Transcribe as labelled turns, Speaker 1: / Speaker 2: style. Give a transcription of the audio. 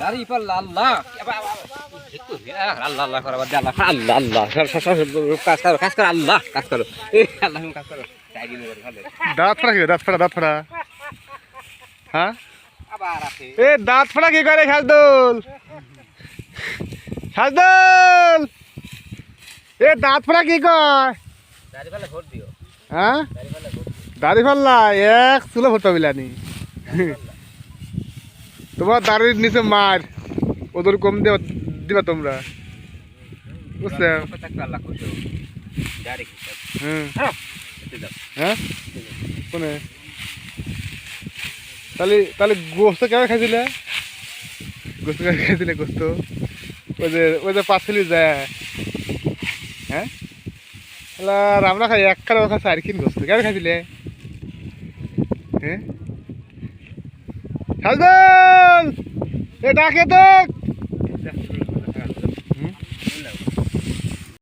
Speaker 1: দাড়ি পাল আল্লাহ আল্লাহ আল্লাহ করা বাদ দিয়ে আল্লাহ আল্লাহ আল্লাহ। সর- সর- সর- সর- কাজ করো কাজ করো আল্লাহ কাজ করো। আল্লাহ কাজ করো। চাই দিন করে ভালো
Speaker 2: দাঁত ফাড়া কি দাঁত ফাড়া দাঁত ফাড়া। হ্যাঁ? এ দাঁত ফাড়া কি করে সাজদুল সাজদুল এ দাঁত ফাড়া কি কয়?
Speaker 1: ভোট
Speaker 2: হ্যাঁ?
Speaker 1: দাড়ি ভোট
Speaker 2: ফাল্লা এক চুলো ভরতে পারলানি তোমার দাড়ির নিচে মার। ওদের কম দেবা দিবা তোমরা।
Speaker 1: হোক।
Speaker 2: হ্যাঁ
Speaker 1: হ্যাঁ,
Speaker 2: কোনে? তাহলে তাহলে গোস্ত কেমন খাইছিলে? গোস্ত কেমন খাইছিলে গোস্ত? ওই যে ওই যে পাঁচলি যায় হ্যাঁ? এলা আমরা খাই এক কারও খাই আর কিন গোস্ত। কেমন খাইছিলে? হ্যাঁ? সাজদল এটাকে তো?